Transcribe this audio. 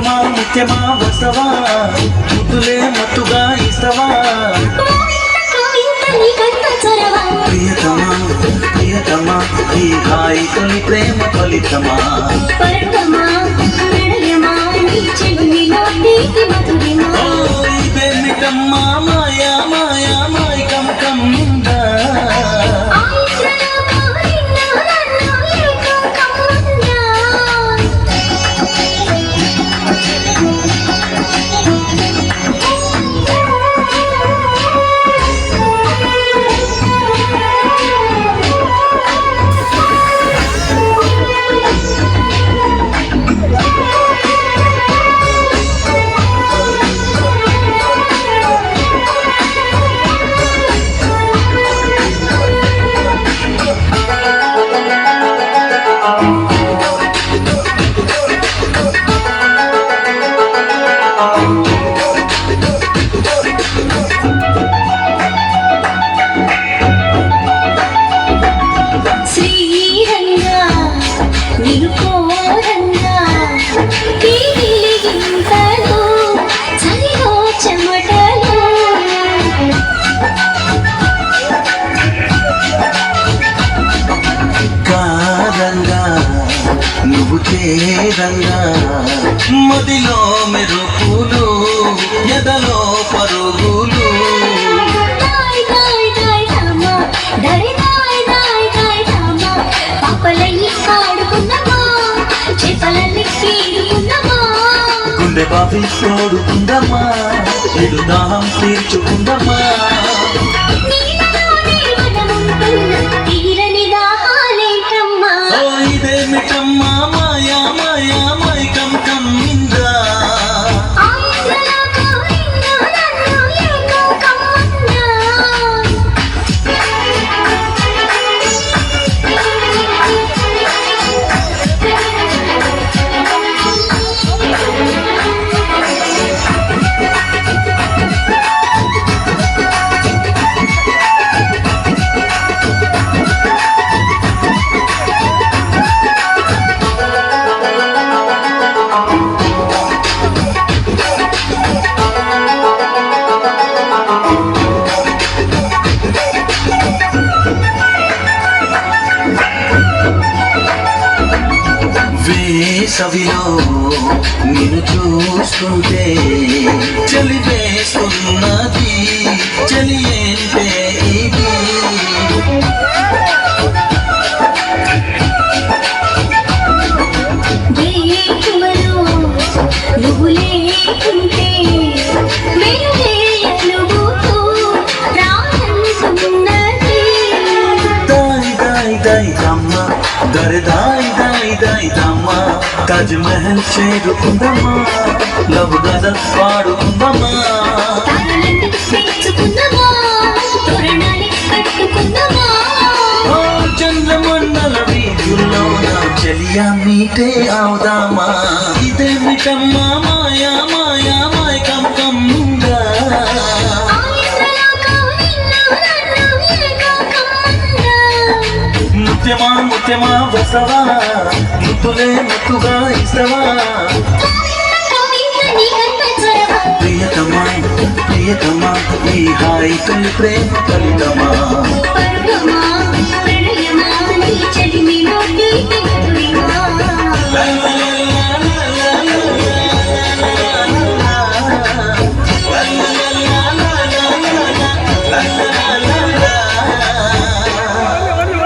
ముత్యమా ముత్యమా వస్తవా? ముద్దులే మత్తుగా ఇస్తవా? ప్రియతమా ప్రియతమా ఈ హాయి తొలి ప్రేమ ఫలితమా? నువ్వు చేరంగా మదిలో మెరుపులు ఎదలో గుండె బావి తోడుకుందమ్మా దాహం తీర్చుకుందమ్మా. వేసవిలో నిన్ను చూస్తుంటే చలి వేస్తున్నది చలియే తాజ్ మహల్ చేరుకుందమ్మా లవ్ గజల్ పాడుకుందమ్మా చంద్రమండల వీధుల్లో నా చెలియా మీటే అవుదామా. ఇదేమిటమ్మా మాయా ఇస్తావా? వసవా ముత్తులే ముత్తుగా ఇస్తవా? ప్రియతమా ప్రియతమా ఈ హాయి ప్రేమ ఫలితమా